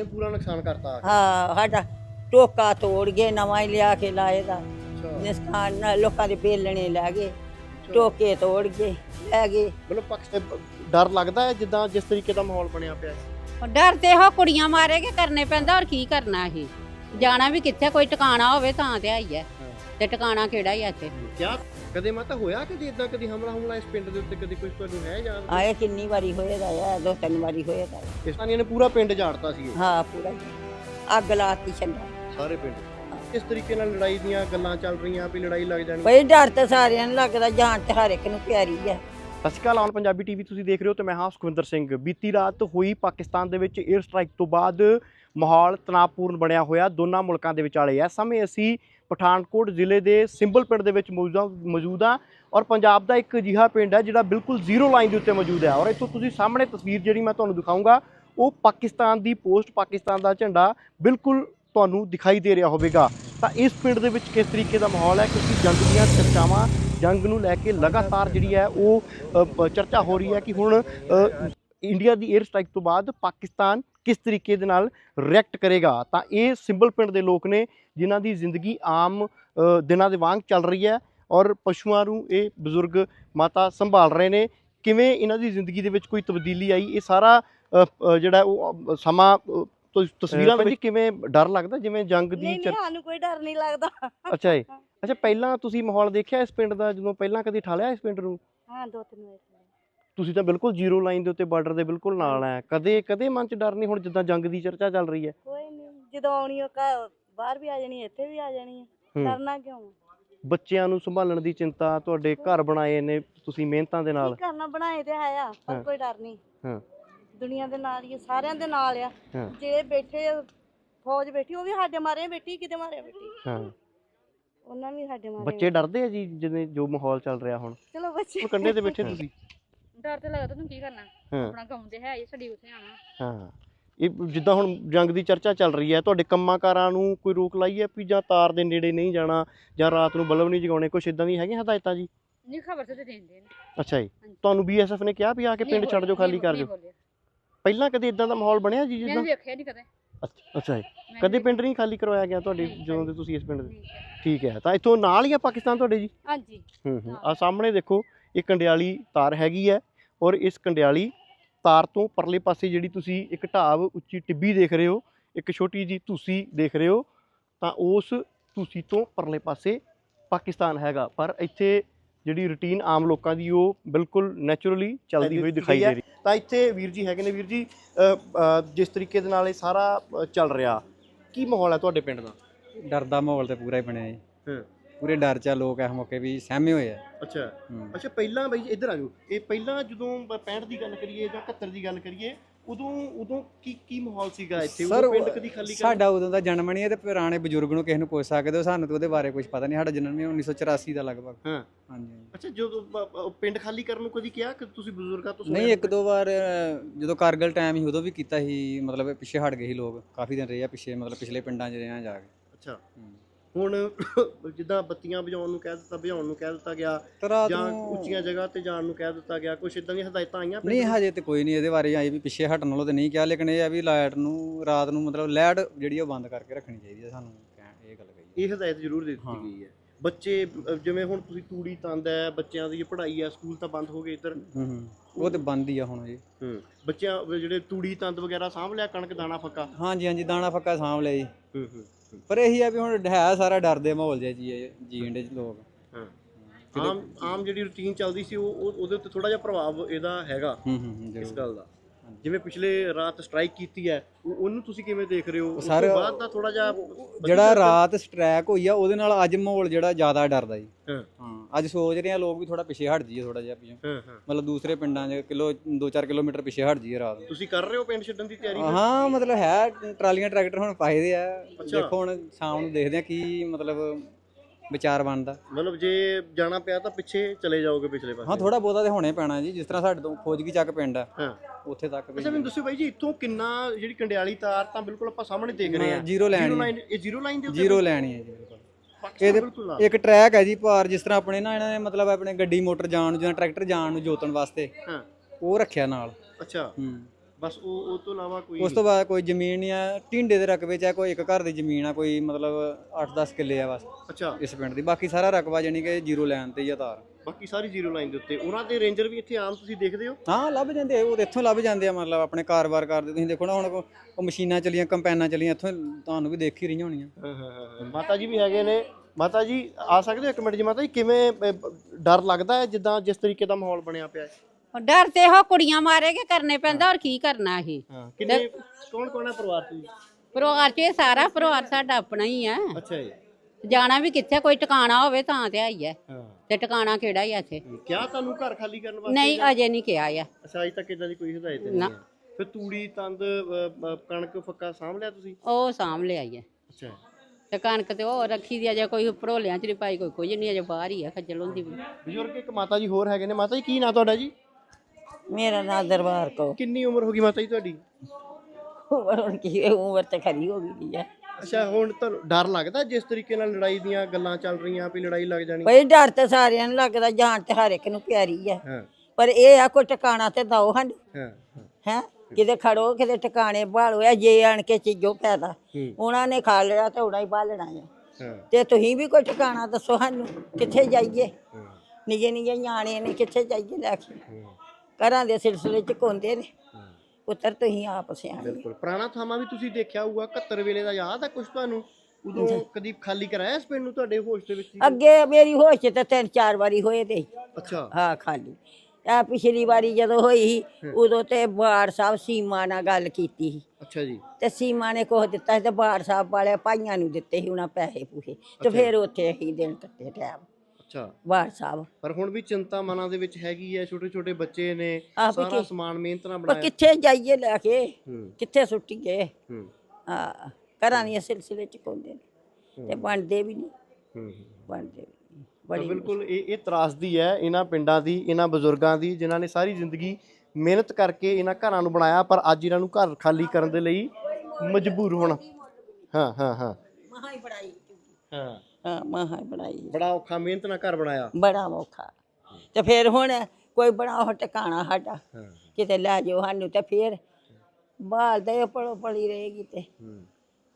ਇਹ ਪੂਰਾ ਨੁਕਸਾਨ ਕਰਤਾ ਹਾਂ ਸਾਡਾ ਟੋਕਾ ਤੋੜ ਗਏ ਨਵਾਂ ਹੀ ਲਿਆ ਕੇ ਲਾਏ ਦਾ। ਅੱਛਾ। ਨਿਸਕਾਨ ਨਾਲ ਲੋਕਾਂ ਦੇ ਬੇਲਣੇ ਲੈ ਗਏ ਟੋਕੇ ਤੋੜ ਗਏ ਲੈ ਗਏ। ਮਤਲਬ ਪਾਕਿਸਤਾਨ ਡਰ ਲੱਗਦਾ ਹੈ ਜਿੱਦਾਂ ਜਿਸ ਤਰੀਕੇ ਦਾ ਮਾਹੌਲ ਬਣਿਆ ਪਿਆ ਹੈ ਡਰ ਤੇ ਹੋ ਕੁੜੀਆਂ ਮਾਰੇ ਕੇ ਕਰਨੇ ਪੈਂਦਾ ਔਰ ਕੀ ਕਰਨਾ ਇਹ? ਜਾਣਾ ਵੀ ਕਿੱਥੇ ਕੋਈ ਟਿਕਾਣਾ ਹੋਵੇ ਤਾਂ ਤੇ ਆਈ ਹੈ। ਤੇ ਟਿਕਾਣਾ ਕਿਹੜਾ ਹੀ ਆ ਇੱਥੇ? ਕਿਆ ਕਦੇ ਮਾਤਾ ਹੋਇਆ ਕਦੇ ਇਦਾਂ ਕਦੀ ਹਮਲਾ ਹਮਲਾ ਇਸ ਪਿੰਡ ਦੇ ਉੱਤੇ ਕਦੇ ਕੁਝ ਤੁਹਾਨੂੰ ਹੈ ਯਾਦ? ਆਏ ਕਿੰਨੀ ਵਾਰੀ ਹੋਏਦਾ ਆ ਦੋ ਤਿੰਨ ਵਾਰੀ ਆ। ਪਾਕਿਸਤਾਨੀਆਂ ਨੇ ਪੂਰਾ ਪਿੰਡ ਝਾੜਤਾ ਸੀ ਇਹ, ਹਾਂ ਪੂਰਾ ਹੀ। ਅੱਗ ਲਾਤੀ ਛੰਡਾ ਸਾਰੇ ਪਿੰਡ। ਕਿਸ ਤਰੀਕੇ ਨਾਲ ਲੜਾਈ ਦੀਆਂ ਗੱਲਾਂ ਚੱਲ ਰਹੀਆਂ ਵੀ ਲੜਾਈ ਲੱਗ ਜਾਣੀ। ਬਈ ਡਰ ਤਾਂ ਸਾਰਿਆਂ ਨੂੰ ਲੱਗਦਾ ਜਾਨ ਤੇ ਹਰ ਇੱਕ ਨੂੰ ਪਿਆਰੀ ਹੈ ਸਤਿ ਸ਼੍ਰੀ ਅਕਾਲ ਆਨ ਪੰਜਾਬੀ ਟੀਵੀ ਤੁਸੀਂ ਦੇਖ ਰਹੇ ਹੋ ਤੇ ਮੈਂ ਹਾਂ ਸੁਖਵਿੰਦਰ ਸਿੰਘ। ਬੀਤੀ ਰਾਤ ਹੋਈ ਪਾਕਿਸਤਾਨ ਦੇ ਵਿੱਚ 에ਅਰ ਸਟ੍ਰਾਈਕ ਤੋਂ ਬਾਅਦ ਮਾਹੌਲ ਤਣਾਅਪੂਰਨ ਬਣਿਆ ਹੋਇਆ। ਦੋਨਾਂ ਮੁਲਕਾਂ ਦੇ ਵਿਚਾਲੇ ਇਸ ਸਮੇਂ ਅਸੀਂ ਪਠਾਨਕੋਟ ਜ਼ਿਲ੍ਹੇ ਦੇ ਸਿੰਬਲ ਪਿੰਡ ਦੇ ਵਿੱਚ ਮੌਜੂਦਾ ਮੌਜੂਦ ਹਾਂ ਔਰ ਪੰਜਾਬ ਦਾ ਇੱਕ ਅਜਿਹਾ ਪਿੰਡ ਹੈ ਜਿਹੜਾ ਬਿਲਕੁਲ ਜ਼ੀਰੋ ਲਾਈਨ ਦੇ ਉੱਤੇ ਮੌਜੂਦ ਹੈ ਔਰ ਇੱਥੋਂ ਤੁਸੀਂ ਸਾਹਮਣੇ ਤਸਵੀਰ ਜਿਹੜੀ ਮੈਂ ਤੁਹਾਨੂੰ ਦਿਖਾਊਂਗਾ, ਉਹ ਪਾਕਿਸਤਾਨ ਦੀ ਪੋਸਟ ਪਾਕਿਸਤਾਨ ਦਾ ਝੰਡਾ ਬਿਲਕੁਲ ਤੁਹਾਨੂੰ ਦਿਖਾਈ ਦੇ ਰਿਹਾ ਹੋਵੇਗਾ। ਤਾਂ ਇਸ ਪਿੰਡ ਦੇ ਵਿੱਚ ਕਿਸ ਤਰੀਕੇ ਦਾ ਮਾਹੌਲ ਹੈ? ਕਿਉਂਕਿ ਜੰਗ ਦੀਆਂ ਚਰਚਾਵਾਂ, ਜੰਗ ਨੂੰ ਲੈ ਕੇ ਲਗਾਤਾਰ ਜਿਹੜੀ ਹੈ ਉਹ ਚਰਚਾ ਹੋ ਰਹੀ ਹੈ ਕਿ ਹੁਣ ਇੰਡੀਆ ਦੀ 에ਅਰ ਸਟ੍ਰਾਈਕ ਤੋਂ ਬਾਅਦ ਪਾਕਿਸਤਾਨ ਕਿਸ ਤਰੀਕੇ ਦੇ ਨਾਲ ਰਿਐਕਟ ਕਰੇਗਾ? ਤਾਂ ਇਹ ਸਿੰਬਲ ਪਿੰਡ ਦੇ ਲੋਕ ਨੇ ਜਿਨ੍ਹਾਂ ਦੀ ਜ਼ਿੰਦਗੀ ਆਮ ਦਿਨਾਂ ਦੇ ਵਾਂਗ ਚੱਲ ਰਹੀ ਹੈ ਔਰ ਪਸ਼ੂਆਂ ਨੂੰ ਇਹ ਬਜ਼ੁਰਗ ਮਾਤਾ ਸੰਭਾਲ ਰਹੇ ਨੇ। ਕਿਵੇਂ ਇਹਨਾਂ ਦੀ ਜ਼ਿੰਦਗੀ ਦੇ ਵਿੱਚ ਕੋਈ ਤਬਦੀਲੀ ਆਈ? ਇਹ ਸਾਰਾ ਜਿਹੜਾ ਉਹ ਸਮਾਂ ਤਸਵੀਰਾਂ ਵਿੱਚ ਕਿਵੇਂ ਡਰ ਲੱਗਦਾ? ਜਿਵੇਂ ਜੰਗ ਦੀ ਨਹੀਂ ਸਾਨੂੰ ਕੋਈ ਡਰ ਨਹੀਂ ਲੱਗਦਾ। ਅੱਛਾ ਜੀ। ਅੱਛਾ ਪਹਿਲਾਂ ਤੁਸੀਂ ਮਾਹੌਲ ਦੇਖਿਆ ਇਸ ਪਿੰਡ ਦਾ ਜਦੋਂ ਪਹਿਲਾਂ ਕਦੀ ਠਾਲਿਆ ਇਸ ਪਿੰਡ ਨੂੰ? ਹਾਂ ਦੋ ਤਿੰਨ ਵਾਰ। ਤੁਸੀਂ ਤਾਂ ਬਿਲਕੁਲ ਜ਼ੀਰੋ ਲਾਈਨ ਦੇ ਉੱਤੇ ਬਾਰਡਰ ਦੇ ਬਿਲਕੁਲ ਨਾਲ ਹੈ ਕਦੇ ਕਦੇ ਮਨ 'ਚ ਡਰ ਨਹੀਂ ਹੁਣ ਜਿੱਦਾਂ ਜੰਗ ਦੀ ਚਰਚਾ ਚੱਲ ਰਹੀ ਹੈ। ਕੋਈ ਨਹੀਂ ਜਦੋਂ ਆਉਣੀ ਉਹ ਘਰ ਬਾਹਰ ਵੀ ਆ ਜਾਣੀ ਇੱਥੇ ਵੀ ਆ ਜਾਣੀ ਹੈ। ਡਰਨਾ ਕਿਉਂ ਬੱਚਿਆਂ ਨੂੰ ਸੰਭਾਲਣ ਦੀ ਚਿੰਤਾ ਤੁਹਾਡੇ ਘਰ ਬਣਾਏ ਨੇ ਤੁਸੀਂ ਮਿਹਨਤਾਂ ਦੇ ਨਾਲ। ਕਰਨਾ ਬਣਾਏ ਤੇ ਆਇਆ ਹਾਂ। ਪਰ ਕੋਈ ਡਰ ਨਹੀਂ। ਹਾਂ। ਦੁਨੀਆ ਦੇ ਨਾਲ ਹੀ ਆ, ਸਾਰਿਆਂ ਦੇ ਨਾਲ ਆ। ਜੇ ਬੈਠੇ ਆ, ਫੌਜ ਬੈਠੀ ਉਹ ਵੀ ਸਾਡੇ ਮਾਰੇ ਬੈਠੀ ਕਿਤੇ ਮਾਰੇ ਬੈਠੀ। ਹਾਂ। ਉਹਨਾਂ ਵੀ ਸਾਡੇ ਮਾਰੇ ਬੱਚੇ ਡਰਦੇ ਆ ਜੀ ਜਿਵੇਂ ਜੋ ਮਾਹੌਲ ਚੱਲ ਰਿਹਾ ਹੁਣ? ਚਲੋ ਬੱਚੇ। ਕੰਢੇ ਤੇ ਬੈਠੇ ਤੁਸੀਂ। ਡਰ ਤੇ ਲੱਗਦਾ ਤੂੰ ਕੀ ਕਰਨਾ? ਹਾਂ। ਆਪਣਾ ਗਾਉਂਦੇ ਹੈ ਇਹ ਛੜੀ ਉੱਥੇ ਆਣਾ ਹਾਂ। ਇਹ ਜਿੱਦਾਂ ਹੁਣ ਜੰਗ ਦੀ ਚਰਚਾ ਚੱਲ ਰਹੀ ਹੈ ਤੁਹਾਡੇ ਕੰਮਾਂ-ਕਾਰਾਂ ਨੂੰ ਕੋਈ ਰੋਕ ਲਾਈ ਹੈ ਵੀ ਜਾਂ ਤਾਰ ਦੇ ਨੇੜੇ ਨਹੀਂ ਜਾਣਾ ਜਾਂ ਰਾਤ ਨੂੰ ਬਲਬ ਨਹੀਂ ਜਗਾਉਣੇ ਕੁਛ ਇਦਾਂ ਦੀ ਹੈਗੀਆਂ ਹਦਾਇਤਾਂ ਜੀ? ਨਹੀਂ ਖਬਰ ਤੇ ਦਿੰਦੇ ਨੇ। ਅੱਛਾ ਜੀ। ਹਾਂਜੀ। ਤੁਹਾਨੂੰ ਬੀਐਸਐਫ ਨੇ ਕਿਹਾ ਵੀ ਆ ਕੇ ਪਿੰਡ ਛੱਡ ਜਾਓ ਖਾਲੀ ਕਰ ਜਾਓ। ਪਹਿਲਾਂ ਕਦੇ ਇਦਾਂ ਦਾ ਮਾਹੌਲ ਬਣਿਆ ਜੀ ਮੈਂ ਜਿੱਦਾਂ? ਵੇਖਿਆ ਨਹੀਂ ਕਦੇ। ਅੱਛਾ ਅੱਛਾ ਜੀ। ਮੈਂ ਕਦੇ ਪਿੰਡ ਨਹੀਂ ਖਾਲੀ ਕਰਵਾਇਆ ਗਿਆ ਤੁਹਾਡੇ ਨਹੀਂ, ਜਦੋਂ ਦੇ ਤੁਸੀਂ ਇਸ ਪਿੰਡ ਦੇ? ਵੇਖਿਆ। ਠੀਕ ਹੈ ਤਾਂ ਇੱਥੋਂ ਨਾਲ ਹੀ ਆ ਪਾਕਿਸਤਾਨ ਤੁਹਾਡੇ ਜੀ? ਹਾਂਜੀ। ਹੂੰ ਹਾਂ। ਆ ਸਾਹਮਣੇ ਦੇਖੋ ਇਹ ਕੰਡਿਆਲੀ ਤਾਰ ਹੈਗੀ ਹੈ। ਔਰ ਇਸ ਕੰਡਿਆਲੀ ਤਾਰ ਤੋਂ ਪਰਲੇ ਪਾਸੇ ਜਿਹੜੀ ਤੁਸੀਂ ਇੱਕ ਢਾਬ ਉੱਚੀ ਟਿੱਬੀ ਦੇਖ ਰਹੇ ਹੋ ਇੱਕ ਛੋਟੀ ਜੀ ਧੂਸੀ ਦੇਖ ਰਹੇ ਹੋ ਤਾਂ ਉਸ ਧੂਸੀ ਤੋਂ ਪਰਲੇ ਪਾਸੇ ਪਾਕਿਸਤਾਨ ਹੈਗਾ। ਪਰ ਇੱਥੇ ਜਿਹੜੀ ਰੁਟੀਨ ਆਮ ਲੋਕਾਂ ਦੀ ਉਹ ਬਿਲਕੁਲ ਨੇਚਰਲੀ ਚੱਲਦੀ ਹੋਈ ਦਿਖਾਈ ਦੇ ਰਹੀ। ਤਾਂ ਇੱਥੇ ਵੀਰ ਜੀ ਹੈਗੇ ਨੇ। ਵੀਰ ਜੀ ਜਿਸ ਤਰੀਕੇ ਦੇ ਨਾਲ ਇਹ ਸਾਰਾ ਚੱਲ ਰਿਹਾ ਕੀ ਮਾਹੌਲ ਹੈ ਤੁਹਾਡੇ ਪਿੰਡ ਦਾ? ਡਰ ਦਾ ਮਾਹੌਲ ਤੇ ਪੂਰਾ ਹੀ ਬਣਿਆ ਜੀ। ਹਾਂ। ਪੂਰੇ ਡਰ ਚ ਆ ਲੋਕ ਇਸ ਮੌਕੇ ਵੀ ਸਹਿਮੇ ਹੋਏ ਆ। ਅੱਛਾ। ਹੂੰ। ਅੱਛਾ ਪਹਿਲਾਂ ਬਈ ਇੱਧਰ ਆ ਜਾਓ। ਇਹ ਪਹਿਲਾਂ ਜਦੋਂ ਬ- 65 ਦੀ ਗੱਲ ਕਰੀਏ ਜਾਂ 71 ਦੀ ਗੱਲ ਕਰੀਏ ਉਦੋਂ ਉਦੋਂ ਕੀ ਕੀ ਮਾਹੌਲ ਸੀਗਾ ਇੱਥੇ? ਉਦੋਂ ਪਿੰਡ ਕਦੀ ਖਾਲੀ ਕਰ ਸਾਡਾ ਉਦੋਂ ਦਾ ਜਨਮ ਨਹੀਂ ਹੈ ਤੇ ਪੁਰਾਣੇ ਬਜ਼ੁਰਗ ਨੂੰ ਕਿਸੇ ਨੂੰ ਪੁੱਛ ਸਕਦੇ ਹੋ ਸਾਨੂੰ ਤੇ ਉਹਦੇ ਬਾਰੇ ਕੁਝ ਪਤਾ ਨਹੀਂ। ਸਾਡਾ ਜਨਮ ਵੀ 1984 ਦਾ ਲਗਭਗ। ਹਾਂ। ਹਾਂਜੀ ਹਾਂਜੀ। ਅੱਛਾ ਜਦੋਂ ਬ- ਬ- ਪਿੰਡ ਖਾਲੀ ਕਰਨ ਨੂੰ ਕਦੀ ਕਿਹਾ ਕਿ ਤੁਸੀਂ ਬਜ਼ੁਰਗਾਂ ਤੋਂ ਨਹੀਂ ਇੱਕ ਦੋ ਵਾਰ ਅਹ, ਜਦੋਂ ਕਾਰਗਲ ਟਾਈਮ ਸੀ ਉਦੋਂ ਵੀ ਕੀਤਾ ਸੀ ਮਤਲਬ ਪਿੱਛੇ ਹਟ ਗਏ ਸੀ ਲੋਕ। ਕਾਫੀ ਦਿਨ ਰਹੇ ਆ ਪਿੱਛੇ ਮਤਲਬ ਪਿਛਲੇ ਪਿੰਡਾਂ 'ਚ ਰਹੇ ਆ ਜਾ ਕੇ। ਅੱਛਾ। ਹੂੰ। ਹੁਣ ਜਿੱਦਾਂ ਬੱਤੀਆਂ ਬੁਝਾਉਣ ਨੂੰ ਕਹਿ ਦਿੱਤਾ ਬੁਝਾਉਣ ਨੂੰ ਕਹਿ ਦਿੱਤਾ ਗਿਆ ਤੇ ਰਾਤ ਜਾਂ ਨੂੰ ਉੱਚੀਆਂ ਜਗ੍ਹਾ ਤੇ ਜਾਣ ਨੂੰ ਕਹਿ ਦਿੱਤਾ ਗਿਆ ਕੁਝ ਇਦਾਂ ਦੀਆਂ ਹਦਾਇਤਾਂ ਆਈਆਂ ਨਹੀਂ? ਹਜੇ ਤੇ ਕੋਈ ਨਹੀਂ ਇਹਦੇ ਬਾਰੇ ਆਈ ਵੀ ਪਿੱਛੇ ਹਟਣ ਨਾਲੋਂ ਤੇ ਨਹੀਂ ਕਿਹਾ ਲੇਕਿਨ ਇਹ ਆ ਵੀ ਲਾਈਟ ਨੂੰ ਰਾਤ ਨੂੰ ਮਤਲਬ ਲਾਈਟ ਜਿਹੜੀ ਆ ਉਹ ਬੰਦ ਕਰਕੇ ਰੱਖਣੀ ਚਾਹੀਦੀ ਹੈ ਸਾਨੂੰ ਇਹ ਗੱਲ ਕਹੀ ਇਹ ਹਦਾਇਤ ਜ਼ਰੂਰ ਦੇ ਹਾਂ। ਦਿੱਤੀ ਗਈ ਹੈ ਬੱਚੇ ਜਿਵੇਂ ਹੁਣ ਤੁਸੀਂ ਤੂੜੀ ਤੰਦ ਹੈ ਬੱਚਿਆਂ ਦੀ ਪੜ੍ਹਾਈ ਹੈ ਸਕੂਲ ਤਾਂ ਬੰਦ ਹੋ ਗਏ ਇੱਧਰ। ਹੂੰ ਹੂੰ ਉਹ ਤੇ ਬੰਦ ਹੀ ਆ ਹੁਣ ਜੀ। ਹੂੰ ਬੱਚਿਆਂ ਜਿਹੜੇ ਤੂੜੀ ਤੰਦ ਵਗੈਰਾ ਸਾਂਭ ਲਿਆ ਕਣਕ ਦਾਣਾ ਫੱਕਾ? ਹਾਂਜੀ ਹਾਂਜੀ ਦਾਣਾ ਫੱਕਾ ਸਾਂਭ ਲਿਆ ਜੀ। ਹੂੰ ਹੂੰ। ਪਰ ਇਹੀ ਆ ਵੀ ਹੁਣ ਹੈ ਸਾਰਾ ਡਰ ਦੇ ਮਾਹੌਲ ਜਿਹਾ ਜੀ ਇਹ ਜੀਣ ਦੇ ਲੋਕ। ਹਾਂ। ਆਮ ਆਮ ਜਿਹੜੀ ਰੁਟੀਨ ਚੱਲਦੀ ਸੀ ਉਹ ਉਹ- ਉਹਦੇ ਉੱਤੇ ਥੋੜਾ ਜਿਹਾ ਪ੍ਰਭਾਵ ਇਹਦਾ ਹੈਗਾ ਹੂੰ ਹੂੰ ਹੂੰ, ਇਸ ਗੱਲ ਦਾ। ਜਿਵੇਂ ਪਿਛਲੇ ਰਾਤ ਸਟ੍ਰਾਈਕ ਕੀਤੀ ਹੈ ਉਹ- ਉਹਨੂੰ ਤੁਸੀਂ ਕਿਵੇਂ ਦੇਖ ਰਹੇ ਹੋ? ਉਸ ਤੋਂ ਬਾਅਦ ਦਾ ਥੋੜਾ ਜਿਹਾ ਜਿਹੜਾ ਰਾਤ ਸਟ੍ਰੈਕ ਹੋਈ ਆ ਉਹਦੇ ਨਾਲ ਅੱਜ ਮਾਹੌਲ ਜਿਹੜਾ ਜ਼ਿਆਦਾ ਡਰਦਾ ਜੀ। ਹਾਂ। ਹਾਂ ਅੱਜ ਸੋਚ ਰਹੇ ਆ ਲੋਕ ਵੀ ਥੋੜਾ ਪਿੱਛੇ ਹਟ ਜਾਈਏ ਥੋੜਾ ਜਿਹਾ ਪਿੱਛੇ। ਹਾਂ ਹਾਂ। ਮਤਲਬ ਦੂਸਰੇ ਪਿੰਡਾਂ 'ਚ ਕਿਲੋ 2-4 ਕਿਲੋਮੀਟਰ ਪਿੱਛੇ ਹਟ ਜਾਈਏ ਰਾਤ ਤੁਸੀਂ ਕਰ ਰਹੇ ਹੋ ਪਿੰਡ ਛੱਡਣ ਦੀ ਤਿਆਰੀ ਹਾਂ ਮਤਲਬ ਹੈ ਟਰਾਲੀਆਂ ਟਰੈਕਟਰ ਹੁਣ ਪਾਏ ਦੇ ਆ। ਦੇਖੋ ਹੁਣ ਸ਼ਾਮ ਨੂੰ ਦੇਖਦੇ ਆ ਕੀ ਮਤਲਬ ਵਿਚਾਰ ਬਣਦਾ। ਮਤਲਬ ਜੇ ਜਾਣਾ ਪਿਆ ਤਾਂ ਪਿੱਛੇ ਚਲੇ ਜਾਓਗੇ ਪਿਛਲੇ ਪਾਸੇ। ਹਾਂ ਥੋੜਾ ਬਹੁਤਾ ਤੇ ਹੋਣੇ ਪੈਣਾ ਜੀ ਜਿਸ ਤਰ੍ਹਾਂ ਸਾਡੇ ਤੋਂ ਫੌਜਗੀ ਚੱਕ ਪਿੰਡ ਆ। ਹਾਂ। ਉੱਥੇ ਤੱਕ ਵੀ ਅੱਛਾ ਮੈਨੂੰ ਦੱਸੋ ਬਾਈ ਜੀ ਇੱਥੋਂ ਕਿੰਨਾ ਜਿਹੜੀ ਕੰਡਿਆਲੀ ਤਾਰ ਤਾਂ ਬਿਲਕੁਲ ਆਪਾਂ ਸਾਹਮਣੇ ਦੇਖ ਰਹੇ ਹਾਂ। ਜ਼ੀਰੋ ਲੈਣ ਲਾਈਨ ਇਹ ਜ਼ੀਰੋ ਲਾਈਨ ਦੇ ਉੱਤੇ ਜ਼ੀਰੋ ਲੈਣੀ ਹੈ ਜੀ ਬਿਲਕੁਲ। ਇਹਦੇ-। ਇੱਕ ਟਰੈਕ ਹੈ ਜੀ ਪਾਰ ਜਿਸ ਤਰ੍ਹਾਂ ਆਪਣੇ ਨਾ ਇਹਨਾਂ ਨੇ ਮਤਲਬ ਆਪਣੇ ਗੱਡੀ ਮੋਟਰ ਜਾਣ ਨੂੰ ਜਾਂ ਟਰੈਕਟਰ ਜਾਣ ਨੂੰ ਜੋਤਣ ਵਾਸਤੇ ਹਾਂ। ਉਹ ਰੱਖਿਆ ਨਾਲ। ਅੱਛਾ। ਹੂੰ। ਬਸ ਉਹ ਉਹ ਤੋਂ ਇਲਾਵਾ ਕੋਈ ਉਸ ਤੋਂ ਬਾਅਦ ਕੋਈ ਜ਼ਮੀਨ ਨਹੀਂ ਆ ਢਿੰਡੇ ਦੇ ਰਕਬੇ 'ਚ ਆ ਕੋਈ ਇੱਕ ਘਰ ਦੀ ਜ਼ਮੀਨ ਆ ਕੋਈ ਮਤਲਬ 8-10 ਕਿੱਲੇ ਆ ਬਸ ਅੱਛਾ। ਇਸ ਪਿੰਡ ਦੀ। ਬਾਕੀ ਸਾਰਾ ਰਕਬਾ ਜਾਨੀ ਕਿ ਜ਼ੀਰੋ ਲਾਈਨ ਤੇ ਹੀ ਆ ਤਾਰ। ਬਾਕੀ ਸਾਰੀ ਜ਼ੀਰੋ ਲਾਈਨ ਦੇ ਉੱਤੇ। ਉਹਨਾਂ ਦੇ ਰੇਂਜਰ ਵੀ ਇੱਥੇ ਆਮ ਤੁਸੀਂ ਦੇਖਦੇ ਹੋ? ਹਾਂ ਲੱਭ ਜਾਂਦੇ ਆ, ਉਹ ਤਾਂ ਇੱਥੋਂ ਲੱਭ ਜਾਂਦੇ ਆ ਮਤਲਬ ਆਪਣੇ ਕਾਰੋਬਾਰ ਕਰਦੇ। ਤੁਸੀਂ ਦੇਖੋ ਨਾ ਹੁਣ ਉਹ ਮਸ਼ੀਨਾਂ ਚੱਲੀਆਂ ਕੰਪੈਨਾਂ ਚੱਲੀਆਂ ਇੱਥੋਂ ਤੁਹਾਨੂੰ ਵੀ ਦੇਖ ਹੀ ਰਹੀਆਂ ਹੋਣੀਆਂ। ਮਾਤਾ ਜੀ ਵੀ ਹੈਗੇ ਨੇ। ਮਾਤਾ ਜੀ ਆ ਸਕਦੇ ਹੋ ਇੱਕ ਮਿੰਟ ਜੀ? ਮਾਤਾ ਜੀ ਕਿਵੇਂ ਅਹ, ਡਰ ਲੱਗਦਾ ਹੈ ਜਿੱਦਾਂ ਜਿਸ ਤਰੀਕੇ ਦਾ ਮਾਹੌਲ ਬਣਿਆ ਪਿਆ ਹੈ? ਉਹ ਡਰ ਤੇ ਉਹ ਕੁੜੀਆਂ ਮਾਰੇ ਕੇ ਕਰਨੇ ਪੈਂਦਾ ਔਰ ਕੀ ਕਰਨਾ ਇਹ? ਹਾਂ ਕਿੰਨੇ ਕੌਣ ਕੌਣ ਹੈ ਪਰਿਵਾਰ ਚ ਜੀ? ਪਰਿਵਾਰ 'ਚ ਇਹ ਸਾਰਾ ਪਰਿਵਾਰ ਸਾਡਾ ਆਪਣਾ ਹੀ ਆ ਅੱਛਾ ਜੀ। ਜਾਣਾ ਵੀ ਕਿੱਥੇ ਕੋਈ ਟਿਕਾਣਾ ਹੋਵੇ ਤਾਂ ਤੇ ਆਈ ਹੈ। ਹਾਂ। ਤੇ ਟਿਕਾਣਾ ਕਿਹੜਾ ਹੀ ਆ ਇੱਥੇ? ਕਿਆ ਤੁਹਾਨੂੰ ਘਰ ਖਾਲੀ ਕਰਨ ਵਾਸਤੇ ਨਹੀਂ ਅਜੇ ਨਹੀਂ ਕਿਹਾ ਆ। ਅੱਛਾ ਅਜੇ ਤੱਕ ਇਦਾਂ ਦੀ ਕੋਈ ਹਦਾਇਤ ਨਹੀਂ ਹੈ। ਫਿਰ ਤੂੜੀ ਤੰਦ ਕਣਕ ਫੱਕਾ ਸਾਂਭ ਲਿਆ ਤੁਸੀਂ? ਉਹ ਸਾਂਭ ਲਿਆਈ ਹੈ ਅੱਛਾ। ਤੇ ਕਣਕ ਤੇ ਉਹ ਰੱਖੀ ਦੀ ਅਜੇ ਕੋਈ ਭਰੋਲਿਆਂ 'ਚ ਨਹੀਂ ਪਾਈ ਕੋਈ ਕੁਝ ਨਹੀਂ ਅਜੇ ਬਾਹਰ ਹੀ ਆ ਖੱਜਲ ਹੁੰਦੀ ਵੀ ਬਜ਼ੁਰਗ ਇੱਕ ਮਾਤਾ ਜੀ ਹੋਰ ਹੈਗੇ ਨੇ। ਮਾਤਾ ਜੀ ਕੀ ਨਾਂ ਤੁਹਾਡਾ ਜੀ? ਮੇਰਾ ਨਾਂ ਦਰਬਾਰ ਕੋ ਕਿੰਨੀ ਉਮਰ ਹੋ ਗਈ ਮਾਤਾ ਜੀ ਤੁਹਾਡੀ? ਉਮਰ ਹੁਣ ਕੀ ਹੈ, ਉਮਰ ਤੇ ਖਰੀ ਹੋ ਗਈ ਹੈ ਅੱਛਾ ਹੁਣ ਤੁਹਾਨੂੰ ਡਰ ਲੱਗਦਾ ਜਿਸ ਤਰੀਕੇ ਨਾਲ ਲੜਾਈ ਦੀਆਂ ਗੱਲਾਂ ਚੱਲ ਰਹੀਆਂ ਵੀ ਲੜਾਈ ਲੱਗ ਜਾਣੀ? ਬਈ ਡਰ ਤੇ ਸਾਰਿਆਂ ਨੂੰ ਲੱਗਦਾ ਜਾਨ ਤੇ ਹਰ ਇੱਕ ਨੂੰ ਪਿਆਰੀ ਹੈ ਹਾਂ। ਪਰ ਇਹ ਆ ਕੋਈ ਟਿਕਾਣਾ ਤੇ ਦਓ ਸਾਨੂੰ। ਹਾਂ ਹਾਂ, ਹੈ? ਕਿਤੇ ਖੜੋ ਕਿਤੇ ਟਿਕਾਣੇ ਭਾਲੋ ਆ ਜੇ ਆਣ ਕੇ ਚੀਜ਼ੋ ਪੈਦਾ ਹੂੰ। ਉਹਨਾਂ ਨੇ ਖਾ ਲਿਆ ਤੇ ਉਹਨਾਂ ਹੀ ਭਾਲਣਾ ਹੈ ਹਾਂ। ਤੇ ਤੁਸੀਂ ਵੀ ਕੋਈ ਟਿਕਾਣਾ ਦੱਸੋ ਸਾਨੂੰ ਕਿੱਥੇ ਜਾਈਏ? ਹਾਂ, ਨਿੱਕੇ ਨਿੱਕੇ ਨਿਆਣੇ ਨੇ ਕਿੱਥੇ ਜਾਈਏ ਲੈ ਕੇ? ਹਾਂ, ਘਰਾਂ ਦੇ ਸਿਲਸਿਲੇ ਚ ਕੋਂਦੇ ਨੇ। ਹਾਂ। ਪੁੱਤਰ ਤੁਸੀਂ ਆਪ ਸਿਆਣੇ। ਬਿਲਕੁਲ। ਪੁਰਾਣਾ ਥਾਵਾਂ ਵੀ ਤੁਸੀਂ ਦੇਖਿਆ ਹੋਊਗਾ 71 ਵੇਲੇ ਦਾ ਯਾਦ ਆ ਕੁਝ ਤੁਹਾਨੂੰ? ਉਦੋਂ ਕਦੀ ਖਾਲੀ ਕਰਾਇਆ ਇਸ ਪਿੰਡ ਨੂੰ ਤੁਹਾਡੇ ਹੋਸ਼ ਦੇ ਵਿੱਚ ਹੀ? ਅੱਗੇ ਮੇਰੀ ਹੋਸ਼ 'ਚ ਤੇ ਤਿੰਨ ਚਾਰ ਵਾਰੀ ਹੋਏ ਤੇ। ਅੱਛਾ। ਹਾਂ ਖਾਲੀ। ਆ ਪਿਛਲੀ ਵਾਰੀ ਜਦੋਂ ਹੋਈ ਸੀ, ਉਦੋਂ ਤੇ ਬਾੜ ਸਾਹਿਬ ਸੀਮਾ ਨਾਲ ਗੱਲ ਕੀਤੀ ਸੀ। ਅੱਛਾ ਜੀ। ਤੇ ਸੀਮਾ ਨੇ ਕੁਛ ਦਿੱਤਾ ਸੀ ਤੇ ਬਾੜ ਸਾਹਿਬ ਵਾਲੇ ਭਾਈਆਂ ਨੂੰ ਦਿੱਤੇ ਸੀ ਉਹਨਾਂ ਪੈਸੇ ਪੂਸੇ। ਤੇ ਫਿਰ ਉੱਥੇ ਅਸੀਂ ਦਿਨ ਕੱਟੇ ਟਾਈਮ। ਅੱਛਾ। ਬਾੜ ਸਾਹਿਬ। ਪਰ ਹੁਣ ਵੀ ਚਿੰਤਾ ਮਨਾਂ ਦੇ ਵਿੱਚ ਹੈਗੀ ਹੈ ਛੋਟੇ ਛੋਟੇ ਬੱਚੇ ਨੇ ਆਹ ਵੀ ਸਾਰਾ ਕੀ- ਸਮਾਨ ਮਿਹਨਤ ਨਾਲ ਪਰ ਬਣਾਇਆ। ਕਿੱਥੇ ਜਾਈਏ ਲੈ ਕੇ? ਹੂੰ। ਕਿੱਥੇ ਸੁੱਟੀਏ? ਹੂੰ। ਹਾਂ ਘਰਾਂ ਦੀਆਂ ਸਿਲਸਿਲੇ ਚ ਕੋਂਦੇ ਨੇ। ਤੇ ਬਣਦੇ ਵੀ ਨਹੀਂ। ਹੂੰ। ਹੂੰ। ਬਣਦੇ ਵੀ ਨਹੀਂ। ਤਾਂ ਬੜੀ ਬਿਲਕੁਲ ਇਹ ਇਹ ਤਰਾਸਦੀ ਹੈ ਇਹਨਾਂ ਪਿੰਡਾਂ ਦੀ ਇਹਨਾਂ ਬਜ਼ੁਰਗਾਂ ਦੀ ਜਿਨ੍ਹਾਂ ਨੇ ਸਾਰੀ ਜ਼ਿੰਦਗੀ ਮਿਹਨਤ ਕਰਕੇ ਇਹਨਾਂ ਘਰਾਂ ਨੂੰ ਬਣਾਇਆ ਪਰ ਅੱਜ ਇਹਨਾਂ ਨੂੰ ਘਰ ਖਾਲੀ ਕਰਨ ਦੇ ਲਈ ਮਜਬੂਰ ਹੋਣਾ। ਹਾਂ ਹਾਂ ਹਾਂ। ਮਹਾ ਹੀ ਬੜਾਈ ਹਾਂ। ਹਾਂ ਮਹਾ ਹੀ ਬੜਾਈ ਬੜਾ ਔਖਾ ਮਿਹਨਤ ਨਾਲ ਘਰ ਬਣਾਇਆ। ਬੜਾ ਔਖਾ। ਤੇ ਫਿਰ ਹੁਣ ਕੋਈ ਬਣਾਓ ਟਿਕਾਣਾ ਸਾਡਾ। ਹਾਂ। ਕਿਤੇ ਲੈ ਜਾਓ ਸਾਨੂੰ ਤੇ ਫਿਰ ਬਾਲਦੇ ਪੜੋ ਪੜੀ ਰਹੇਗੀ ਤੇ। ਹੂੰ।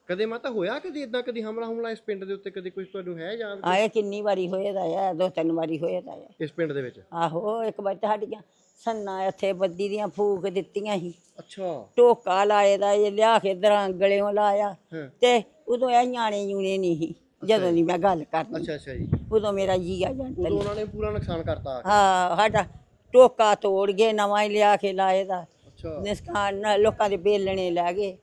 ਕਦੇ ਮਾਤਾ ਹੋਇਆ ਕਦੇ ਇਦਾਂ ਕਦੀ ਹਮਲਾ ਹਮਲਾ ਇਸ ਪਿੰਡ ਦੇ ਉੱਤੇ ਕਦੇ ਕੁਝ ਤੁਹਾਨੂੰ ਹੈ ਯਾਦ ਆਏ ਕਿੰਨੀ ਵਾਰੀ ਹੋਏ ਦਾ ਆ ਦੋ ਤਿੰਨ ਵਾਰੀ ਹੋਏ ਦਾ ਆ। ਇਸ ਪਿੰਡ ਦੇ ਵਿੱਚ? ਆਹੋ ਇੱਕ ਵਾਰ ਸਾਡੀਆਂ ਸੰਨਾ ਇੱਥੇ ਬੱਦੀ ਦੀਆਂ ਫੂਕ ਦਿੱਤੀਆਂ ਸੀ। ਅੱਛਾ। ਟੋਕਾ ਲਾਏ ਦਾ ਇਹ ਲਿਆ ਕੇ ਦਰਾਂਗਲਿਓਂ ਲਾਇਆ। ਹਾਂ। ਤੇ ਉਦੋਂ ਇਹ ਨਿਆਣੇ ਜੂਣੇ ਨਹੀਂ ਸੀ। ਜਦੋਂ ਦੀ ਮੈਂ ਗੱਲ ਕਰਨੀ। ਅੱਛਾ ਅੱਛਾ ਜੀ। ਉਦੋਂ ਮੇਰਾ ਜੀ ਆ ਜਾਂਦਾ ਉਦੋਂ ਉਹਨਾਂ ਨੇ ਪੂਰਾ ਨੁਕਸਾਨ ਕਰਤਾ ਹਾਂ ਸਾਡਾ ਟੋਕਾ ਤੋੜ ਗਏ ਨਵਾਂ ਹੀ ਲਿਆ ਕੇ ਲਾਏ ਦਾ। ਅੱਛਾ। ਨਿਸਕਾਨ ਲੋਕਾਂ ਦੇ ਬੇਲਣੇ ਲੈ ਗਏ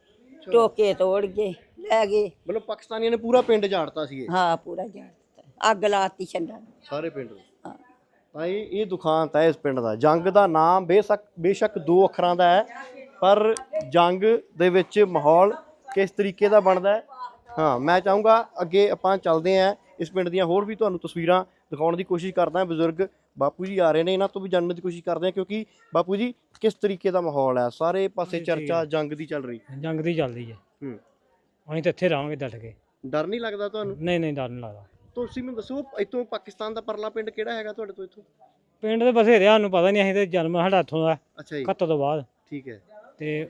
ਟੋਕੇ ਤੋੜ ਗਏ ਲੈ ਗਏ। ਮਤਲਬ ਪਾਕਿਸਤਾਨੀਆਂ ਨੇ ਪੂਰਾ ਪਿੰਡ ਝਾੜਤਾ ਸੀ ਇਹ? ਹਾਂ ਪੂਰਾ ਦਿੱਤਾ। ਅੱਗ ਲਾਤੀ ਛੰਡਾਂ। ਸਾਰੇ ਪਿੰਡ ਨੂੰ? ਹਾਂ। ਤਾਂ ਇਹ ਇਹ ਦੁਖਾਂਤ ਹੈ ਇਸ ਪਿੰਡ ਦਾ। ਜੰਗ ਦਾ ਨਾਮ ਬੇਸ਼ੱਕ ਬੇਸ਼ੱਕ ਦੋ ਅੱਖਰਾਂ ਦਾ ਹੈ ਪਰ ਜੰਗ ਦੇ ਵਿੱਚ ਮਾਹੌਲ ਕਿਸ ਤਰੀਕੇ ਦਾ ਬਣਦਾ ਹੈ? ਹਾਂ ਮੈਂ ਚਾਹੂੰਗਾ ਅੱਗੇ ਆਪਾਂ ਚੱਲਦੇ ਆਂ ਇਸ ਪਿੰਡ ਦੀਆਂ ਹੋਰ ਵੀ ਤੁਹਾਨੂੰ ਤਸਵੀਰਾਂ ਦਿਖਾਉਣ ਦੀ ਕੋਸ਼ਿਸ਼ ਕਰਦਾ ਬਜ਼ੁਰਗ ਬਾਪੂ ਜੀ ਆ ਰਹੇ ਨੇ ਇਹਨਾਂ ਤੋਂ ਵੀ ਜਾਣਨ ਦੀ ਕੋਸ਼ਿਸ਼ ਕਰਦੇ ਹਾਂ ਕਿਉਂਕਿ ਬਾਪੂ ਜੀ ਕਿਸ ਤਰੀਕੇ ਦਾ ਮਾਹੌਲ ਹੈ? ਸਾਰੇ ਪਾਸੇ ਚਰਚਾ ਜੰਗ ਦੀ ਚੱਲ ਰਹੀ। ਜੰਗ ਦੀ ਚੱਲਦੀ ਹੈ। ਹੂੰ। ਅਸੀਂ ਤਾਂ ਇੱਥੇ ਰਹਾਂਗੇ ਡਟ ਕੇ। ਡਰ ਨਹੀਂ ਲੱਗਦਾ ਤੁਹਾਨੂੰ? ਨਹੀਂ ਨਹੀਂ ਡਰ ਨਹੀਂ ਲੱਗਦਾ। ਤੁਸੀਂ ਮੈਨੂੰ ਦੱਸੋ ਇੱਥੋਂ ਪਾਕਿਸਤਾਨ ਦਾ ਪਰਲਾ ਪਿੰਡ ਕਿਹੜਾ ਹੈਗਾ ਤੁਹਾਡੇ ਤੋਂ ਇੱਥੋਂ? ਪਿੰਡ ਦੇ ਬਥੇਰੇ ਸਾਨੂੰ ਪਤਾ ਨਹੀਂ ਅਸੀਂ ਤੇ ਜਨਮ ਸਾਡਾ ਇੱਥੋਂ ਦਾ ਅੱਛਾ ਜੀ। 71 ਤੋਂ ਬਾਅਦ। ਠੀਕ ਹੈ। ਤੇ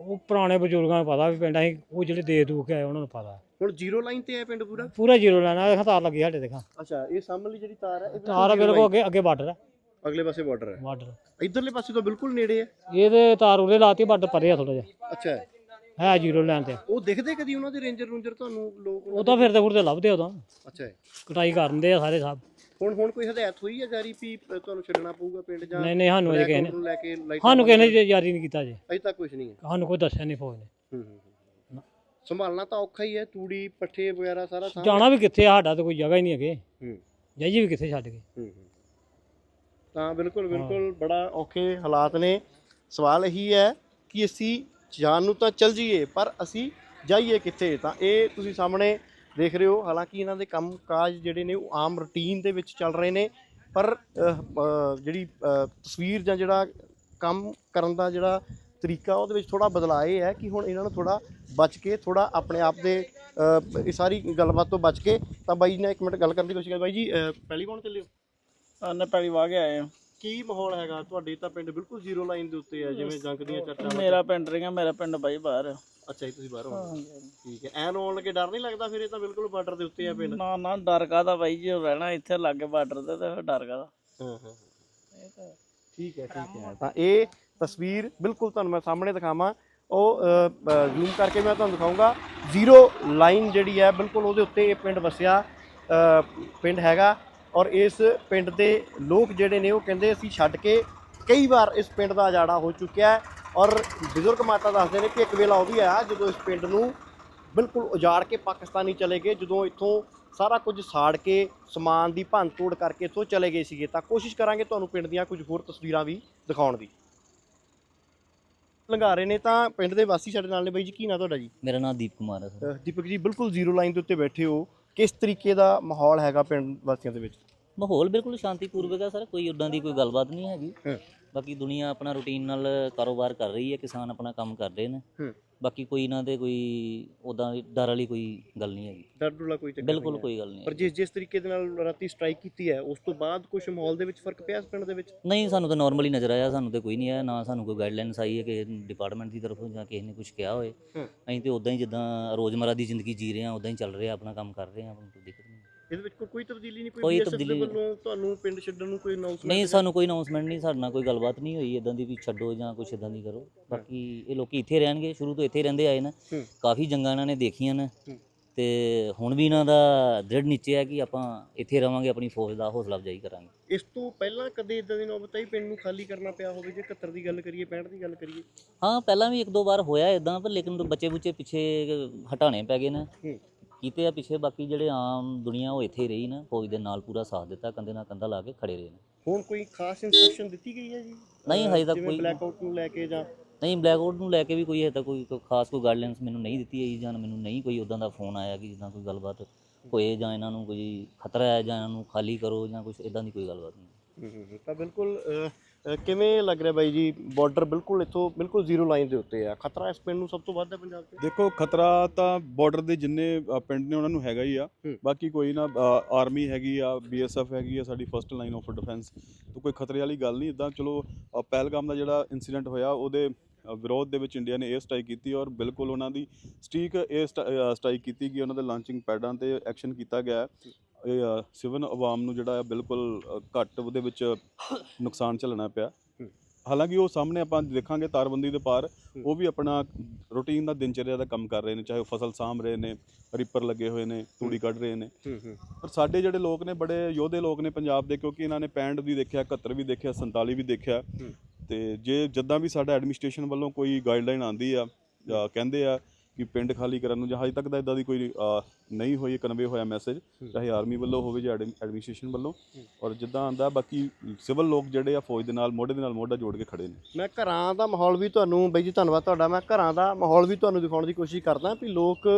ਉਹ ਪੁਰਾਣੇ ਬਜ਼ੁਰਗਾਂ ਨੂੰ ਪਤਾ ਵੀ ਪਿੰਡ ਅਸੀਂ ਉਹ ਜਿਹੜੇ ਦੇ ਦੂ ਕੇ ਆਏ ਉਹਨਾਂ ਨੂੰ ਪਤਾ। ਹੁਣ ਜ਼ੀਰੋ ਲਾਈਨ ਤੇ ਹੈ ਪਿੰਡ ਪੂਰਾ? ਪੂਰਾ ਜ਼ੀਰੋ ਲੈਣਾ ਦੇਖਾਂ ਤਾਰ ਲੱਗੀ ਸਾਡੇ ਦੇਖਾਂ। ਅੱਛਾ ਇਹ ਸਾਹਮਣੇ ਜਿਹੜੀ ਤਾਰ ਹੈ ਇਹ ਬਿਲਕੁਲ ਤਾਰ zero ਬਿਲਕੁਲ line। ਅੱਗੇ ਅੱਗੇ ਬਾਰਡਰ ਹੈ ਅਗਲੇ ਪਾਸੇ ਬਾਰਡਰ ਹੈ। ਬਾਰਡਰ ਇਧਰਲੇ ਪਾਸੇ ਤਾਂ ਬਿਲਕੁਲ ਨੇੜੇ ਹੈ? ਇਹਦੇ ਤਾਰ ਉਰੇ ਲਾਤੀ ਬਾਰਡਰ ਪਰੇ ਆ ਥੋੜਾ ਜਿਹਾ। ਅੱਛਾ। ਹੈ ਜ਼ੀਰੋ ਲੈਣ ਤੇ। ਉਹ ਦਿਖਦੇ ਕਦੀ ਉਹਨਾਂ ਦੇ ਰੇਂਜਰ ਰੂੰਜਰ ਤੁਹਾਨੂੰ ਲੋਕ ਉਹ ਤਾਂ ਫਿਰਦੇ ਫੁਰਦੇ ਲੱਭਦੇ ਉਦੋਂ ਅੱਛਾ ਹੈ। ਕਟਾਈ ਕਰਦੇ ਆ ਸਾਰੇ ਸਭ। ਹੁਣ ਹੁਣ ਕੋਈ ਹਦਾਇਤ ਹੋਈ ਹੈ ਜਾਰੀ ਵੀ ਤੁਹਾਨੂੰ ਛੱਡਣਾ ਪਊਗਾ ਪਿੰਡ ਜਾਂ ਨਹੀਂ ਨਹੀਂ ਸਾਨੂੰ ਅਜੇ ਕਿਸੇ ਨੇ ਲੈ ਕੇ ਲਾਈਟ ਸਾਨੂੰ ਕਿਸੇ ਨੇ ਜਾਰੀ ਨਹੀਂ ਕੀਤਾ ਜੇ ਅਜੇ ਤੱਕ ਕੁਝ ਨਹੀਂ ਹੈ। ਸਾਨੂੰ ਕੋਈ ਦੱਸਿਆ ਨਹੀਂ ਫੌਜ ਨੇ। ਹੂੰ, ਹੂੰ, ਹੂੰ। ਸੰਭਾਲਣਾ ਤਾਂ ਔਖਾ ਹੀ ਹੈ ਤੂੜੀ ਪੱਠੇ ਵਗੈਰਾ ਸਾਰਾ ਜਾਣਾ ਵੀ ਕਿੱਥੇ ਆ, ਸਾਡਾ ਤਾਂ ਕੋਈ ਜਗ੍ਹਾ ਹੀ ਨਹੀਂ ਅੱਗੇ ਹੂੰ। ਜਾਈਏ ਵੀ ਕਿੱਥੇ ਛੱਡ ਕੇ। ਹੂੰ, ਹੂੰ। ਤਾਂ ਬਿਲਕੁਲ ਬਿਲਕੁਲ ਬੜਾ ਔਖੇ ਹਾਲਾਤ ਨੇ। ਸਵਾਲ ਇਹੀ ਹੈ ਕਿ ਅਸੀਂ ਜਾਣ ਨੂੰ ਤਾਂ ਚੱਲ ਜਾਈਏ, ਪਰ ਅਸੀਂ ਜਾਈਏ ਕਿੱਥੇ? ਤਾਂ ਇਹ ਤੁਸੀਂ ਸਾਹਮਣੇ ਦੇਖ ਰਹੇ ਹੋ। ਹਾਲਾਂਕਿ ਇਹਨਾਂ ਦੇ ਕੰਮ ਕਾਜ ਜਿਹੜੇ ਨੇ, ਉਹ ਆਮ ਰੁਟੀਨ ਦੇ ਵਿੱਚ ਚੱਲ ਰਹੇ ਨੇ। ਪਰ ਜਿਹੜੀ ਤਸਵੀਰ ਜਾਂ ਜਿਹੜਾ ਕੰਮ ਕਰਨ ਦਾ ਜਿਹੜਾ ਤਰੀਕਾ, ਉਹਦੇ ਵਿੱਚ ਥੋੜਾ ਬਦਲਾਅ ਇਹ ਹੈ ਕਿ ਹੁਣ ਇਹਨਾਂ ਨੂੰ ਥੋੜਾ ਬਚ ਕੇ ਥੋੜਾ ਆਪਣੇ ਆਪ ਦੇ ਇਹ ਸਾਰੀ ਗੱਲਬਾਤ ਤੋਂ ਬਚ ਕੇ, ਤਾਂ ਬਾਈ ਜੀ ਨੇ ਇੱਕ ਮਿੰਟ ਗੱਲ ਕਰਨ ਦੀ ਕੋਸ਼ਿਸ਼ ਕੀਤੀ ਬਾਈ ਜੀ ਪਹਿਲੀ ਕੌਣ ਚੱਲਿਓ ਆਨੇ ਪੈਲੀ ਵਾਹ ਕੇ ਆਏ ਆ। ਕੀ ਮਾਹੌਲ ਹੈਗਾ? ਤੁਹਾਡੇ ਤਾਂ ਪਿੰਡ ਬਿਲਕੁਲ ਜ਼ੀਰੋ ਲਾਈਨ ਦੇ ਉੱਤੇ ਆ ਜਿਵੇਂ ਜੰਗ ਦੀਆਂ ਚਰਚਾਵਾਂ ਮੇਰਾ ਪਿੰਡ ਰਿੰਗਾ ਮੇਰਾ ਪਿੰਡ ਬਾਈ ਬਾਹਰ ਆ। ਅੱਛਾ ਜੀ ਤੁਸੀਂ ਬਾਹਰੋਂ ਆਏ ਹੋ। ਠੀਕ ਹੈ ਐਨ ਆਉਣ ਲੱਗੇ ਡਰ ਨਹੀਂ ਲੱਗਦਾ ਫਿਰ? ਇਹ ਤਾਂ ਬਿਲਕੁਲ ਬਾਰਡਰ ਦੇ ਉੱਤੇ ਆ ਪਿੰਡ। ਨਾ ਨਾ ਡਰ ਕਾਦਾ ਬਾਈ ਜੀ ਰਹਿਣਾ ਇੱਥੇ ਲਾਗੇ ਬਾਰਡਰ ਤੇ ਤੇ ਫਿਰ ਡਰ ਕਾਦਾ ਹਾਂ ਹਾਂ ਠੀਕ ਹੈ ਠੀਕ ਹੈ। ਤਾਂ ਇਹ ਤਸਵੀਰ ਬਿਲਕੁਲ ਤੁਹਾਨੂੰ ਮੈਂ ਸਾਹਮਣੇ ਦਿਖਾਵਾਂ। ਉਹ ਜ਼ੂਮ ਕਰਕੇ ਮੈਂ ਤੁਹਾਨੂੰ ਦਿਖਾਊਂਗਾ। ਜ਼ੀਰੋ ਲਾਈਨ ਜਿਹੜੀ ਹੈ ਬਿਲਕੁਲ ਉਹਦੇ ਉੱਤੇ ਇਹ ਪਿੰਡ ਵਸਿਆ। ਅ, ਪਿੰਡ ਹੈਗਾ। ਔਰ ਇਸ ਪਿੰਡ ਦੇ ਲੋਕ ਜਿਹੜੇ ਨੇ ਉਹ ਕਹਿੰਦੇ ਅਸੀਂ ਛੱਡ ਕੇ ਕਈ ਵਾਰ ਇਸ ਪਿੰਡ ਦਾ ਉਜਾੜਾ ਹੋ ਚੁੱਕਿਆ ਹੈ ਔਰ ਬਜ਼ੁਰਗ ਮਾਤਾ ਦੱਸਦੇ ਨੇ ਕਿ ਇੱਕ ਵੇਲਾ ਉਹ ਵੀ ਆਇਆ ਜਦੋਂ ਇਸ ਪਿੰਡ ਨੂੰ ਬਿਲਕੁਲ ਉਜਾੜ ਕੇ ਪਾਕਿਸਤਾਨੀ ਚਲੇ ਗਏ ਜਦੋਂ ਇੱਥੋਂ ਸਾਰਾ ਕੁਝ ਸਾੜ ਕੇ ਸਮਾਨ ਦੀ ਭੰਨ ਤੋੜ ਕਰਕੇ ਇੱਥੋਂ ਚਲੇ ਗਏ ਸੀਗੇ। ਤਾਂ ਕੋਸ਼ਿਸ਼ ਕਰਾਂਗੇ ਤੁਹਾਨੂੰ ਪਿੰਡ ਦੀਆਂ ਕੁਝ ਹੋਰ ਤਸਵੀਰਾਂ ਵੀ ਦਿਖਾਉਣ ਦੀ। ਲੰਘਾ ਰਹੇ ਨੇ ਤਾਂ ਪਿੰਡ ਦੇ ਵਾਸੀ ਸਾਡੇ ਨਾਲ ਨੇ ਬਾਈ ਜੀ ਕੀ ਨਾਂ ਤੁਹਾਡਾ ਜੀ? ਮੇਰਾ ਨਾਮ ਦੀਪ ਕੁਮਾਰ ਹੈ ਸਰ। ਦੀਪਕ ਜੀ ਬਿਲਕੁਲ ਜ਼ੀਰੋ ਲਾਈਨ ਦੇ ਉੱਤੇ ਬੈਠੇ ਹੋ। ਕਿਸ ਤਰੀਕੇ ਦਾ ਮਾਹੌਲ ਹੈਗਾ ਪਿੰਡ ਵਾਸੀਆਂ ਦੇ ਵਿੱਚ? ਮਾਹੌਲ ਬਿਲਕੁਲ ਸ਼ਾਂਤੀਪੂਰਵਕ ਹੈ ਸਰ ਕੋਈ ਉਦਾਂ ਦੀ ਕੋਈ ਗੱਲਬਾਤ ਨਹੀਂ ਹੈਗੀ। ਬਾਕੀ ਦੁਨੀਆ ਆਪਣਾ ਰੂਟੀਨ ਨਾਲ ਕਾਰੋਬਾਰ ਕਰ ਰਹੀ ਹੈ ਕਿਸਾਨ ਆਪਣਾ ਕੰਮ ਕਰ ਰਹੇ ਨੇ। ਬਾਕੀ ਕੋਈ ਇਹਨਾਂ ਦੇ ਕੋਈ ਉਦਾਂ ਡਰ ਵਾਲੀ ਕੋਈ ਗੱਲ ਨਹੀਂ ਹੈਗੀ ਡਰ ਡੁਲਾ ਕੋਈ ਚੱਕਰ ਬਿਲਕੁਲ। ਕੋਈ ਗੱਲ ਨਹੀਂ ਪਰ। ਜਿਸ ਜਿਸ ਤਰੀਕੇ ਦੇ ਨਾਲ ਰਾਤੀ ਸਟ੍ਰਾਈਕ ਕੀਤੀ ਹੈ ਉਸ ਤੋਂ ਬਾਅਦ ਕੁਝ ਮਾਹੌਲ ਦੇ ਵਿੱਚ ਫ਼ਰਕ ਪਿਆ ਇਸ ਪਿੰਡ ਦੇ ਵਿੱਚ ਨਹੀਂ ਸਾਨੂੰ ਤਾਂ ਨਾਰਮਲੀ ਨਜ਼ਰ ਆਇਆ ਸਾਨੂੰ ਤਾਂ ਕੋਈ ਨਹੀਂ ਆਇਆ ਨਾ ਸਾਨੂੰ ਕੋਈ ਗਾਈਡਲਾਈਨਸ ਆਈ ਹੈ ਕਿ ਡਿਪਾਰਟਮੈਂਟ ਦੀ ਤਰਫੋਂ ਜਾਂ ਕਿਸੇ ਨੇ ਕੁਝ ਕਿਹਾ ਹੋਏ ਹੂੰ। ਅਸੀਂ ਤੇ ਉਦਾਂ ਹੀ ਜਿੱਦਾਂ ਰੋਜ਼ਮਰਾ ਦੀ ਜ਼ਿੰਦਗੀ ਜੀ ਰਹੇ ਹਾਂ ਉਦਾਂ ਹੀ ਚੱਲ ਰਿਹਾ ਆਪਣਾ ਕੰਮ ਕਰ ਰਹੇ ਹਾਂ ਕੋਈ ਦਿੱਕਤ ਨਹੀਂ ਇਹਦੇ ਵਿੱਚ ਕੋਈ- ਤਬਦੀਲੀ ਨਹੀਂ ਕੋਈ ਤਬਦੀਲੀ। ਵੱਲੋਂ ਤੁਹਾਨੂੰ ਪਿੰਡ ਛੱਡਣ ਨੂੰ ਕੋਈ ਅਨਾਉਂਸਮੈਂਟ ਨਹੀਂ ਸਾਨੂੰ ਕੋਈ ਅਨਾਉਂਸਮੈਂਟ ਨਹੀਂ ਸਾਡੇ ਨਾਲ ਕੋਈ ਗੱਲਬਾਤ ਨਹੀਂ ਹੋਈ ਇਦਾਂ ਦੀ ਵੀ ਛੱਡੋ ਜਾਂ ਕੁਝ ਇਦਾਂ ਦੀ ਕਰੋ ਬਾਕੀ ਇਹ ਲੋਕੀ ਇੱਥੇ ਰਹਿਣਗੇ ਸ਼ੁਰੂ ਤੋਂ ਇੱਥੇ ਰਹਿੰਦੇ ਆਏ ਨੇ। ਕਾਫੀ ਜੰਗਾਂ ਇਹਨਾਂ ਨੇ ਦੇਖੀਆਂ ਨੇ। ਤੇ ਹੁਣ ਵੀ ਇਹਨਾਂ ਦਾ ਦ੍ਰਿੜ ਨਿਸ਼ਚੈ ਹੈ ਕਿ ਆਪਾਂ ਇੱਥੇ ਰਵਾਂਗੇ ਆਪਣੀ ਫੌਜ ਦਾ ਹੌਸਲਾ ਅਫਜ਼ਾਈ ਕਰਾਂਗੇ ਇਸ ਤੋਂ ਪਹਿਲਾਂ ਕਦੇ ਇਦਾਂ ਦੀ ਨੌਬਤ ਆਈ ਪਿੰਡ ਨੂੰ ਖਾਲੀ ਕਰਨਾ ਪਿਆ ਹੋਵੇ ਜੇ 71 ਦੀ ਗੱਲ ਕਰੀਏ 65 ਦੀ ਗੱਲ ਕਰੀਏ ਹਾਂ ਪਹਿਲਾਂ ਵੀ ਇੱਕ ਦੋ ਵਾਰ ਹੋਇਆ ਇਦਾਂ ਪਰ ਲੇਕਿਨ ਬੱਚੇ ਬੁੱਚੇ ਪਿੱਛੇ ਹਟਾਣੇ ਪੈ ਗਏ ਨੇ। ਕੀਤੇ ਆ ਪਿੱਛੇ ਬਾਕੀ ਜਿਹੜੇ ਆਮ ਦੁਨੀਆ ਉਹ ਇੱਥੇ ਹੀ ਰਹੀ ਨਾ ਫੌਜ ਦੇ ਨਾਲ ਪੂਰਾ ਸਾਥ ਦਿੱਤਾ ਕੰਧੇ ਨਾਲ ਕੰਧਾ ਲਾ ਕੇ ਖੜੇ ਰਹੇ ਨੇ। ਹੁਣ ਕੋਈ ਖਾਸ ਇਨਸਟਰਕਸ਼ਨ ਦਿੱਤੀ ਗਈ ਹੈ ਜੀ? ਨਹੀਂ, ਹਜੇ ਤੱਕ ਕੋਈ- ਬਲੈਕਆਊਟ ਨੂੰ ਲੈ ਕੇ ਜਾਂ ਨਹੀਂ ਬਲੈਕ ਆਊਟ ਨੂੰ ਲੈ ਕੇ ਵੀ ਕੋਈ ਹੈ ਤਾਂ ਕੋਈ ਖਾਸ ਕੋਈ ਗਾਈਡਲਾਈਨਸ ਮੈਨੂੰ ਨਹੀਂ ਦਿੱਤੀ ਹੈ ਜਾਂ ਮੈਨੂੰ ਨਹੀਂ ਕੋਈ ਉਦਾਂ ਦਾ ਫੋਨ ਆਇਆ ਕਿ ਜਿੱਦਾਂ ਕੋਈ ਗੱਲਬਾਤ ਹੋਏ ਜਾਂ ਇਹਨਾਂ ਨੂੰ ਕੋਈ ਖਤਰਾ ਹੈ ਜਾਂ ਇਹਨਾਂ ਨੂੰ ਖਾਲੀ ਕਰੋ ਜਾਂ ਕੁਝ ਇਦਾਂ ਦੀ ਕੋਈ ਗੱਲਬਾਤ ਨਹੀਂ। ਤਾਂ ਬਿਲਕੁਲ ਕਿਵੇਂ ਲੱਗ ਰਿਹਾ ਬਾਈ ਜੀ? ਬਾਰਡਰ ਬਿਲਕੁਲ ਇੱਥੋਂ ਬਿਲਕੁਲ ਜ਼ੀਰੋ ਲਾਈਨ ਦੇ ਉੱਤੇ ਆ। ਖਤਰਾ ਇਸ ਪਿੰਡ ਨੂੰ ਸਭ ਤੋਂ ਵੱਧ ਹੈ ਪੰਜਾਬ 'ਚ? ਦੇਖੋ ਖਤਰਾ ਤਾਂ ਬਾਰਡਰ ਦੇ ਜਿੰਨੇ ਅ, ਪਿੰਡ ਨੇ ਉਹਨਾਂ ਨੂੰ ਹੈਗਾ ਹੀ ਆ। ਹੂੰ। ਬਾਕੀ ਕੋਈ ਨਾ ਆਰਮੀ ਹੈਗੀ ਆ ਬੀਐਸਐਫ ਹੈਗੀ ਆ ਸਾਡੀ ਫਰਸਟ ਲਾਈਨ ਆਫ ਡਿਫੈਂਸ ਤਾਂ ਕੋਈ ਖਤਰੇ ਵਾਲੀ ਗੱਲ ਨਹੀਂ ਇਦਾਂ ਚਲੋ ਅ, ਪਹਿਲਗਾਮ ਦਾ ਜਿਹੜਾ ਇਨਸੀਡੈਂਟ ਹੋਇਆ ਉਹਦੇ ਅ, ਵਿਰੋਧ ਦੇ ਵਿੱਚ ਇੰਡੀਆ ਨੇ 에ਅਰ ਸਟ੍ਰਾਈਕ ਕੀਤੀ ਔਰ ਬਿਲਕੁਲ ਉਹਨਾਂ ਦੀ ਸਟੀਕ 에ਅਰ ਸਟ੍ਰਾਈਕ ਕੀਤੀ ਗਈ ਉਹਨਾਂ ਦੇ ਲਾਂਚਿੰਗ ਪੈਡਾਂ ਤੇ ਐਕਸ਼ਨ ਕੀਤਾ ਗਿਆ। ਹੈ। ਇਹ ਅ, ਸਿਵਨ ਆਵਾਮ ਨੂੰ ਜਿਹੜਾ ਹੈ ਬਿਲਕੁਲ ਅ, ਘੱਟ ਉਹਦੇ ਵਿੱਚ ਨੁਕਸਾਨ ਝੱਲਣਾ ਪਿਆ। ਹਾਲਾਂਕਿ ਉਹ ਸਾਹਮਣੇ ਆਪਾਂ ਦੇਖਾਂਗੇ ਤਾਰਬੰਦੀ ਦੇ ਪਾਰ ਉਹ ਵੀ ਆਪਣਾ ਰੂਟੀਨ ਦਾ ਦਿਨਚਰਿਆ ਦਾ ਕੰਮ ਕਰ ਰਹੇ ਨੇ ਚਾਹੇ ਉਹ ਫਸਲ ਸਾਂਭ ਰਹੇ ਨੇ ਰੀਪਰ ਲੱਗੇ ਹੋਏ ਨੇ ਤੂੜੀ ਕੱਢ ਰਹੇ ਨੇ। ਪਰ ਸਾਡੇ ਜਿਹੜੇ ਲੋਕ ਨੇ ਬੜੇ ਯੋਧੇ ਲੋਕ ਨੇ ਪੰਜਾਬ ਦੇ ਕਿਉਂਕਿ ਇਹਨਾਂ ਨੇ 65 ਵੀ ਦੇਖਿਆ 71 ਵੀ ਦੇਖਿਆ 47 ਵੀ ਦੇਖਿਆ। ਹੂੰ। ਤੇ ਜੇ ਜਦਾਂ ਵੀ ਸਾਡਾ ਐਡਮਿਨਿਸਟ੍ਰੇਸ਼ਨ ਵੱਲੋਂ ਕੋਈ ਗਾਈਡਲਾਈਨ ਆਂਦੀ ਆ ਜਾਂ ਕਹਿੰਦੇ ਆ ਕਿ ਪਿੰਡ ਖਾਲੀ ਕਰਨ ਨੂੰ ਜਾਂ ਹਜੇ ਤੱਕ ਦਾ ਇਦਾਂ ਦੀ ਕੋਈ ਨਹੀਂ ਹੋਈ ਕਨਵੇ ਹੋਇਆ ਮੈਸੇਜ ਚਾਹੇ ਆਰਮੀ ਵੱਲੋਂ ਹੋਵੇ ਜਾਂ ਐਡਮਿਨਿਸਟ੍ਰੇਸ਼ਨ ਵੱਲੋਂ। ਔਰ ਜਿੱਦਾਂ ਆਂਦਾ ਬਾਕੀ ਸਿਵਲ ਲੋਕ ਜਿਹੜੇ ਆ ਫੌਜ ਦੇ ਨਾਲ ਮੋਢੇ ਦੇ ਨਾਲ ਮੋਢਾ ਜੋੜ ਕੇ ਖੜੇ ਨੇ। ਮੈਂ ਘਰਾਂ ਦਾ ਮਾਹੌਲ ਵੀ ਤੁਹਾਨੂੰ ਬਾਈ ਜੀ ਧੰਨਵਾਦ ਤੁਹਾਡਾ ਮੈਂ ਘਰਾਂ ਦਾ ਮਾਹੌਲ ਵੀ ਤੁਹਾਨੂੰ ਦਿਖਾਉਣ ਦੀ ਕੋਸ਼ਿਸ਼ ਕਰਦਾ ਵੀ ਲੋਕ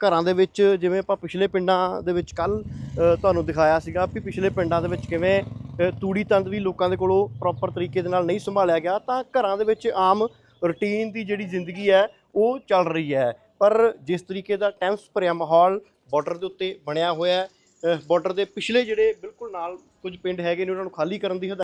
ਘਰਾਂ ਦੇ ਵਿੱਚ ਜਿਵੇਂ ਆਪਾਂ ਪਿਛਲੇ ਪਿੰਡਾਂ ਦੇ ਵਿੱਚ ਕੱਲ ਤੁਹਾਨੂੰ ਦਿਖਾਇਆ ਸੀਗਾ ਵੀ ਪਿਛਲੇ ਪਿੰਡਾਂ ਦੇ ਵਿੱਚ ਕਿਵੇਂ ਅ, ਤੂੜੀ ਤੰਦ ਵੀ ਲੋਕਾਂ ਦੇ ਕੋਲੋਂ ਪ੍ਰੋਪਰ ਤਰੀਕੇ ਦੇ ਨਾਲ ਨਹੀਂ ਸੰਭਾਲਿਆ ਗਿਆ ਤਾਂ ਘਰਾਂ ਦੇ ਵਿੱਚ ਆਮ ਰੁਟੀਨ ਦੀ ਜਿਹੜੀ ਜ਼ਿੰਦਗੀ ਹੈ ਉਹ ਚੱਲ ਰਹੀ ਹੈ। ਪਰ ਜਿਸ ਤਰੀਕੇ ਦਾ ਟੈਂਸ ਭਰਿਆ ਮਾਹੌਲ ਬਾਰਡਰ ਦੇ ਉੱਤੇ ਬਣਿਆ ਹੋਇਆ ਹੈ ਬਾਰਡਰ ਦੇ ਪਿਛਲੇ ਜਿਹੜੇ ਬਿਲਕੁਲ ਨਾਲ ਕੁਝ ਪਿੰਡ ਹੈਗੇ ਨੇ, ਉਹਨਾਂ ਨੂੰ ਖਾਲੀ ਕਰਨ ਦੀ ਹਦਾਇਤ